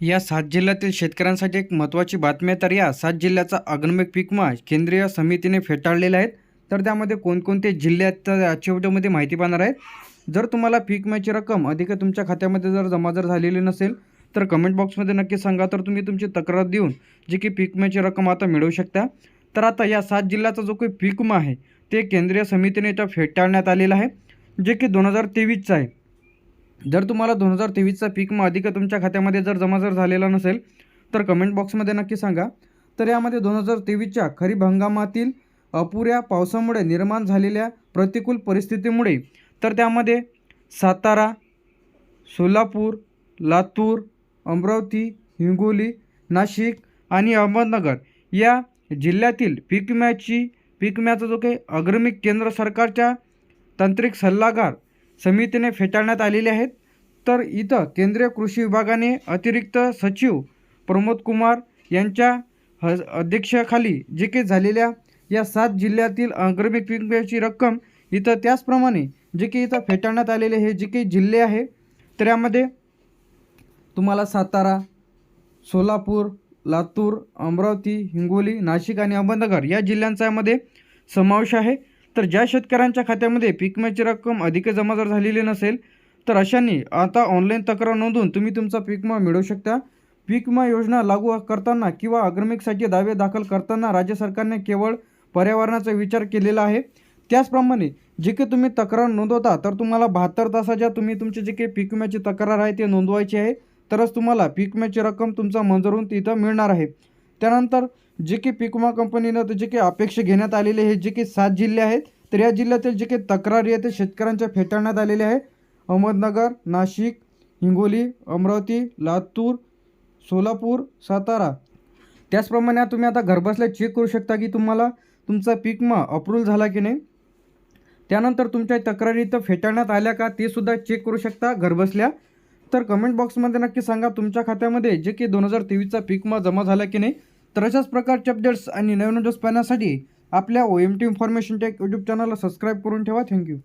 या सात जिल्ह्यातील शेतकऱ्यांसाठी एक महत्त्वाची बातमी आहे. तर या सात जिल्ह्याचा आगमक पिकमा केंद्रीय समितीने फेटाळलेला आहेत तर त्यामध्ये कोणकोणते जिल्ह्यात आहेत तर आजच्या व्हिडिओमध्ये माहिती पाहणार आहे. जर तुम्हाला पीक रक्कम अधिक तुमच्या खात्यामध्ये जर जमा जर झालेली नसेल तर कमेंट बॉक्समध्ये नक्की सांगा. तर तुम्ही तुमची तक्रार देऊन जी की पीक विम्याची रक्कम आता मिळवू शकता. तर आता या सात जिल्ह्याचा जो काही पिकमा आहे ते केंद्रीय समितीने इथं फेटाळण्यात आलेलं आहे जे की दोन हजार तेवीसचं आहे. जर तुम्हाला दोन हजार तेवीसचा पीक मग अधिक तुमच्या खात्यामध्ये जर जमा जर झालेला नसेल तर कमेंट बॉक्समध्ये नक्की सांगा. तर यामध्ये दोन हजार तेवीसच्या खरीप हंगामातील अपुऱ्या पावसामुळे निर्माण झालेल्या प्रतिकूल परिस्थितीमुळे तर त्यामध्ये सातारा सोलापूर लातूर अमरावती हिंगोली नाशिक आणि अहमदनगर या जिल्ह्यातील पीक विम्याची पीक विम्याचा जो काही अग्रमिक केंद्र सरकारच्या तांत्रिक सल्लागार समितीने फेटाळण्यात आलेले आहेत. तर इथं केंद्रीय कृषी विभागाने अतिरिक्त सचिव प्रमोद कुमार यांच्या ह अध्यक्षाखाली जे काही झालेल्या या सात जिल्ह्यातील अग्रमिक पीक विम्याची रक्कम इथं त्याचप्रमाणे जे काही इथं फेटाळण्यात आलेले हे जे काही जिल्हे आहे तर यामध्ये तुम्हाला सातारा सोलापूर लातूर अमरावती हिंगोली नाशिक आणि अहमदनगर या जिल्ह्यांचा यामध्ये समावेश आहे. तर ज्या शेतकऱ्यांच्या खात्यामध्ये पीक विम्याची रक्कम अधिक जमा जर झालेली नसेल तर अशांनी आता ऑनलाईन तक्रार नोंदवून तुम्ही तुमचा पीक विमा मिळवू शकता. पीक विमा योजना लागू करताना किंवा अग्रमिकसाठी दावे दाखल करताना राज्य सरकारने केवळ पर्यावरणाचा विचार केलेला आहे. त्याचप्रमाणे जे काही तुम्ही तक्रार नोंदवता तर तुम्हाला बहात्तर तासाच्या तुम्ही तुमचे जे काही पीक विम्याची तक्रार आहे ते नोंदवायची आहे. तरच तुम्हाला पीक विम्याची रक्कम तुमचा मंजूर होऊन तिथं मिळणार आहे. त्यानंतर जे की पीक विमा कंपनीनं जे काही अपेक्षा घेण्यात आलेले हे जे की सात जिल्हे आहेत तर या जिल्ह्यातील जे काही तक्रारी आहे ते शेतकऱ्यांच्या फेटाळण्यात आलेले आहे अहमदनगर नाशिक हिंगोली अमरावती लातूर सोलापूर सातारा. त्याचप्रमाणे तुम्ही आता घरबसल्या चेक करू शकता की तुम्हाला तुमचा पीक विमा अप्रूव्ह झाला की नाही. त्यानंतर तुमच्या तक्रारी इथं फेटाळण्यात आल्या का ते सुद्धा चेक करू शकता घरबसल्या. तर कमेंट बॉक्समध्ये नक्की सांगा तुमच्या खात्यामध्ये जे की दोन हजार तेवीसचा पीक विमा जमा झाला की नाही. तर अशाच प्रकारचे अपडेट्स आणि नवीन व्हिडिओज पाहण्यासाठी आपल्या O M T information tech YouTube चॅनलला सबस्क्राईब करून ठेवा. Thank you